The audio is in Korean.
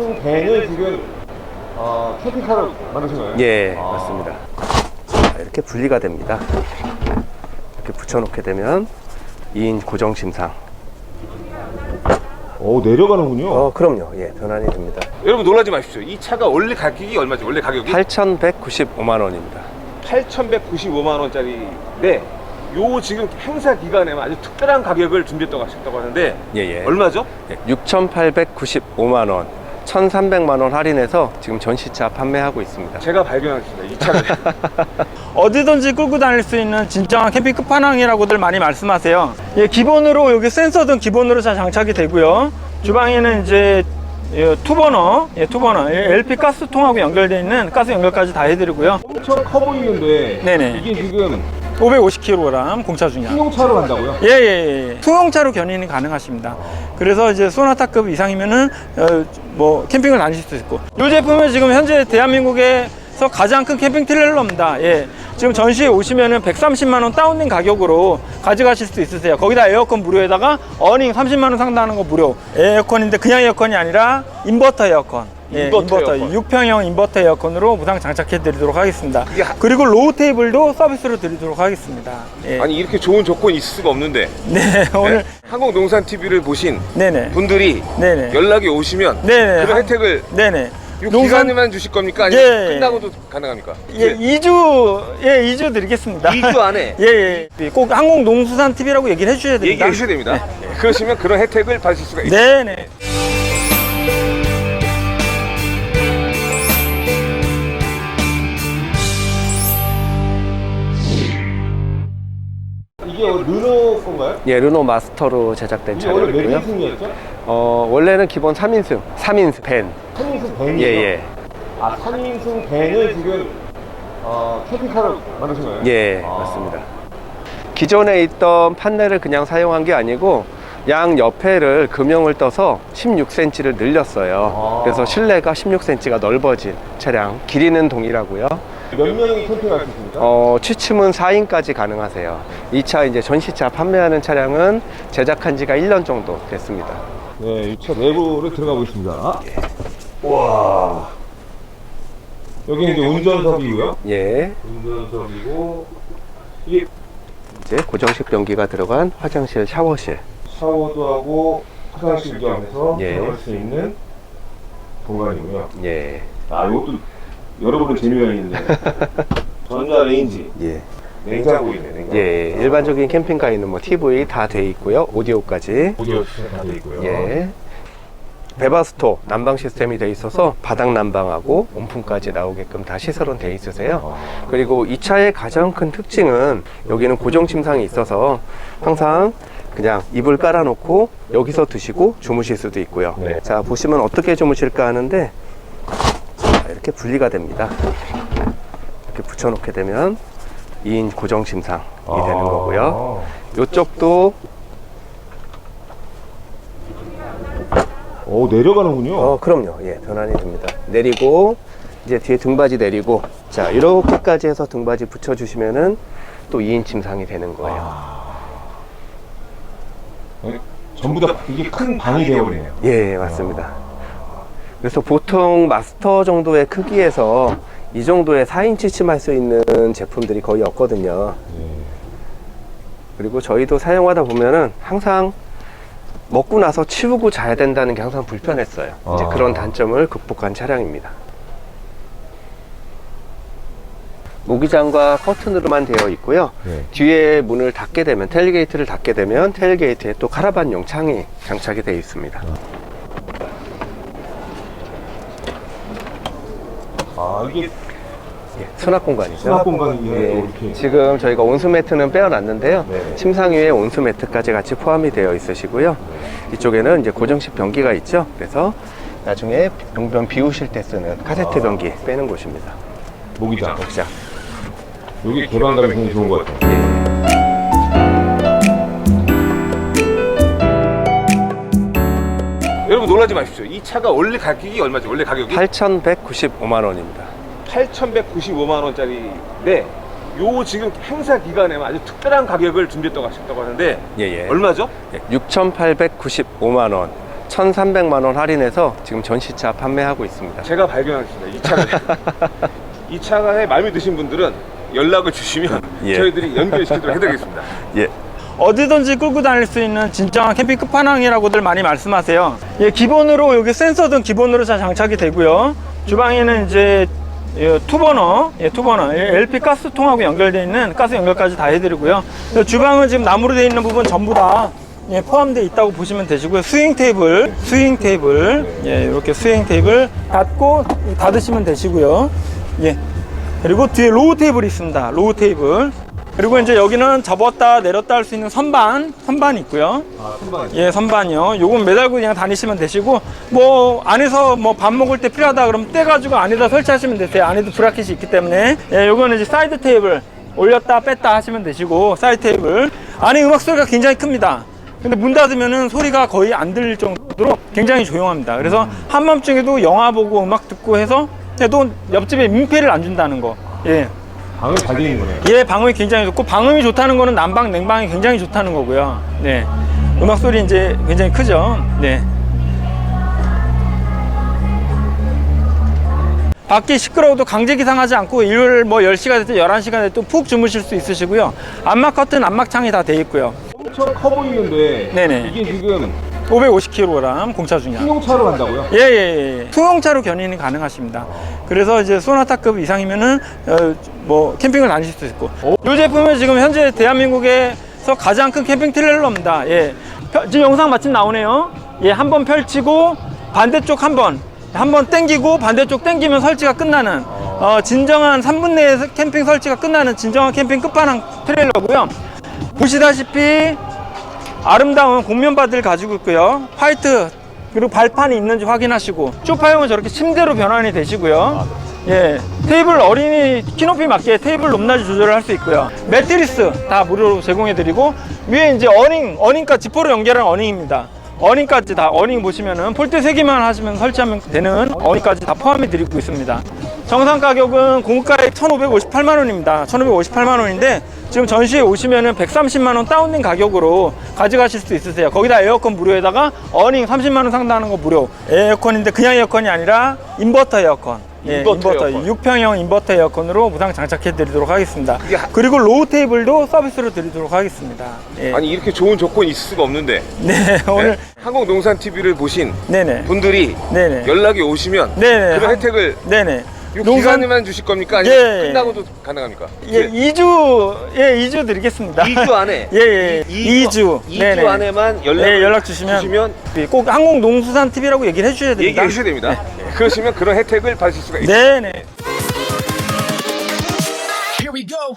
3인승 밴을 지금 어, 캠핑카로 만드신 거예요? 예, 아. 맞습니다. 자, 이렇게 분리가 됩니다. 이렇게 붙여놓게 되면 2인 고정 침상. 오 내려가는군요. 어, 그럼요. 예, 변환이 됩니다. 여러분 놀라지 마십시오. 이 차가 원래 가격이 얼마죠? 원래 가격이 8,195만 원입니다. 8,195만 원짜리인데 요 지금 행사 기간에만 아주 특별한 가격을 준비했다고 하셨다고 하는데 예, 예. 얼마죠? 6,895만 원. 1,300만 원 할인해서 지금 전시차 판매하고 있습니다. 제가 발견했습니다. 이 차를. 어디든지 끌고 다닐 수 있는 진정한 캠핑 끝판왕이라고들 많이 말씀하세요. 예, 기본으로 여기 센서등 기본으로 다 장착이 되고요. 주방에는 이제 예, 투버너, 예, 투버너, 예, LP 가스통하고 연결되어 있는 가스 연결까지 다 해드리고요. 엄청 커 보이는데 네네. 이게 지금 550kg 공차 중량. 승용차로 간다고요? 예, 예, 예. 승용차로 견인이 가능하십니다. 그래서 이제 소나타급 이상이면은, 어, 뭐, 캠핑을 다니실 수 있고. 이 제품은 지금 현재 대한민국에서 가장 큰 캠핑 트레일러입니다. 예. 지금 전시에 오시면은 130만원 다운된 가격으로 가져가실 수 있으세요. 거기다 에어컨 무료에다가 어닝 30만원 상당하는 거 무료. 에어컨인데 그냥 에어컨이 아니라 인버터 에어컨. 예, 인버터 인버터, 에어컨. 6평형 인버터 에어컨으로 무상 장착해 드리도록 하겠습니다. 하- 그리고 로우 테이블도 서비스로 드리도록 하겠습니다. 예. 아니 이렇게 좋은 조건이 있을 수가 없는데 네, 오늘 네? 한국농산 TV를 보신 네네. 분들이 네네. 연락이 오시면 네네. 그런 혜택을 네네. 이 기간에만 주실 겁니까? 아니면 예. 끝나고도 가능합니까? 예, 2주, 예, 2주 드리겠습니다. 2주 안에 예, 예. 꼭 한국농수산 TV라고 얘기를 해주셔야 됩니다. 얘기해 주셔야 됩니다. 그러시면 그런 혜택을 받으실 수가 있습니다. 네네. 예, 르노 마스터로 제작된 이게 원래 몇 차량이고요. 인승이었죠? 어, 원래는 기본 3인승, 3인승 밴. 3인승 밴이죠? 예, 예. 아 3인승 밴을 지금 어, 캠핑카로 만드신 거예요? 예, 아. 맞습니다. 기존에 있던 판넬을 그냥 사용한 게 아니고 양 옆에를 금형을 떠서 16cm를 늘렸어요. 아. 그래서 실내가 16cm가 넓어진 차량. 길이는 동일하고요. 몇 명이 캠핑할 수 있습니까? 어, 취침은 4인까지 가능하세요. 이 차 이제 전시차 판매하는 차량은 제작한 지가 1년 정도 됐습니다. 네, 이 차 내부를 들어가 보겠습니다. 와. 여기 이제 운전석이고요. 예. 운전석이고 이게 이제 고정식 변기가 들어간 화장실, 샤워실. 샤워도 하고 화장실 겸해서 예. 사용할 수 있는 공간이고요. 예. 아, 이것도 여러분은 재미가 있는데 전자 레인지, 예. 냉장고 있네, 냉장고. 예. 일반적인 캠핑카에는 뭐 TV 다 돼 있고요. 오디오까지. 오디오 다돼 있고요. 예. 베바스토 난방 시스템이 돼 있어서 바닥 난방하고 온풍까지 나오게끔 다 시설은 돼 있으세요. 그리고 이 차의 가장 큰 특징은 여기는 고정 침상이 있어서 항상 그냥 이불 깔아놓고 여기서 드시고 주무실 수도 있고요. 네. 자 보시면 어떻게 주무실까 하는데 자, 이렇게 분리가 됩니다. 이렇게 붙여놓게 되면 2인 고정 침상이 아. 되는 거고요. 이쪽도 오, 내려가는군요. 어, 그럼요. 예, 변환이 됩니다. 내리고, 이제 뒤에 등받이 내리고, 자, 이렇게까지 해서 등받이 붙여주시면은 또 2인 침상이 되는 거예요. 네, 전부 다 이게 큰 방이 되어버리네요. 예, 맞습니다. 그래서 보통 마스터 정도의 크기에서 이 정도의 4인 취침할 수 있는 제품들이 거의 없거든요. 네. 그리고 저희도 사용하다 보면은 항상 먹고 나서 치우고 자야 된다는 게 항상 불편했어요. 이제 아. 그런 단점을 극복한 차량입니다. 모기장과 커튼으로만 되어 있고요. 네. 뒤에 문을 닫게 되면 텔게이트를 닫게 되면 텔게이트에 또 카라반용 창이 장착이 되어 있습니다. 아, 이게 예, 수납 공간이죠. 수납 공간이 예, 이렇게. 지금 저희가 온수 매트는 빼어놨는데요. 네. 침상 위에 온수 매트까지 같이 포함이 되어 있으시고요. 이쪽에는 이제 고정식 변기가 있죠. 그래서 나중에 용변 비우실 때 쓰는 카세트 아. 변기 빼는 곳입니다. 모기장. 자, 여기 개방감이 굉장히 좋은 것 같아요. 예. 여러분 놀라지 마십시오. 이 차가 원래 가격이 얼마죠? 원래 가격이 8,195만 원입니다. 8,195만 원짜리인데 요 지금 행사 기간에만 아주 특별한 가격을 준비했다고 하셨다고 하는데 예, 예. 얼마죠? 6,895만 원. 1,300만 원 할인해서 지금 전시차 판매하고 있습니다. 제가 발견하겠습니다. 이 차를. 이 차에 마음에 드신 분들은 연락을 주시면 예. 저희들이 연결시키도록 해드리겠습니다. 예. 어디든지 끌고 다닐 수 있는 진정한 캠핑 끝판왕이라고들 많이 말씀하세요. 예, 기본으로 여기 센서 등 기본으로 잘 장착이 되고요. 주방에는 이제 예, 투버너, 예, 투버너, 예, LP 가스통하고 연결되어 있는 가스 연결까지 다 해드리고요. 주방은 지금 나무로 되어 있는 부분 전부 다 예, 포함되어 있다고 보시면 되시고요. 스윙 테이블, 스윙 테이블, 예, 이렇게 스윙 테이블 닫고 닫으시면 되시고요. 예. 그리고 뒤에 로우 테이블이 있습니다. 로우 테이블. 그리고 이제 여기는 접었다 내렸다 할 수 있는 선반, 선반이 있고요. 아, 선반. 예, 선반이요. 요건 매달고 그냥 다니시면 되시고, 뭐, 안에서 뭐 밥 먹을 때 필요하다 그러면 떼 가지고 안에다 설치하시면 되세요. 안에도 브라켓이 있기 때문에. 예, 요거는 이제 사이드 테이블. 올렸다 뺐다 하시면 되시고, 사이드 테이블. 안에 음악 소리가 굉장히 큽니다. 근데 문 닫으면은 소리가 거의 안 들릴 정도로 굉장히 조용합니다. 그래서 한밤중에도 영화 보고 음악 듣고 해서 또 옆집에 민폐를 안 준다는 거. 예. 방을 잘 되는 거네요. 예, 방음이 굉장히 좋고 방음이 좋다는 거는 난방, 냉방이 굉장히 좋다는 거고요. 네. 음악 소리 이제 굉장히 크죠. 네. 밖이 시끄러워도 강제 기상하지 않고 일요일 뭐 10시가 됐든 11시가 됐든 푹 주무실 수 있으시고요. 안막 커튼, 안막 창이 다 돼 있고요. 엄청 커 보이는데 네네. 이게 지금 550kg 공차 중량. 승용차로 간다고요? 예, 예, 예. 승용차로 견인이 가능하십니다. 그래서 이제 소나타급 이상이면은, 어, 뭐, 캠핑을 다니실 수 있고. 이 제품은 지금 현재 대한민국에서 가장 큰 캠핑 트레일러입니다. 예. 펴- 지금 영상 마침 나오네요. 예, 한 번 펼치고, 반대쪽 한 번, 한번 땡기고, 반대쪽 땡기면 설치가 끝나는, 어, 진정한 3분 내에 캠핑 설치가 끝나는 진정한 캠핑 끝판왕 트레일러고요. 보시다시피, 아름다운 곡면바들 가지고 있고요. 화이트 그리고 발판이 있는지 확인하시고 쇼파용은 저렇게 침대로 변환이 되시고요. 예, 테이블 어린이 키높이 맞게 테이블 높낮이 조절을 할 수 있고요. 매트리스 다 무료로 제공해드리고 위에 이제 어닝, 어닝까 지퍼로 연결한 어닝입니다. 어닝까지 다 어닝 보시면은 폴대 세 개만 하시면 설치하면 되는 어닝까지 다 포함해 드리고 있습니다. 정상 가격은 공가액 1,558만 원입니다. 1,558만 원인데 지금 전시에 오시면은 130만 원 다운된 가격으로 가져가실 수 있으세요. 거기다 에어컨 무료에다가 어닝 30만 원 상당하는 거 무료. 에어컨인데 그냥 에어컨이 아니라 인버터 에어컨. 예, 인버터 인버터, 에어컨. 6평형 인버터 에어컨으로 무상 장착해 드리도록 하겠습니다. 하- 그리고 로우 테이블도 서비스로 드리도록 하겠습니다. 예. 아니 이렇게 좋은 조건이 있을 수가 없는데 네, 오늘 한국농산 TV를 보신 네네. 분들이 네네. 연락이 오시면 네네. 그런 혜택을 네네. 이 농산- 기간에만 주실 겁니까? 아니면 예. 끝나고도 가능합니까? 예, 2주, 예, 2주 드리겠습니다. 2주 안에 예, 예. 2주. 2주 안에만 연락, 네, 연락 주시면, 예, 꼭 한국농수산TV라고 얘기를 해 주셔야 됩니다. 얘기해 주셔야 됩니다. 그러시면 그런 혜택을 받으실 수가 있습니다. 네 네. Here we go.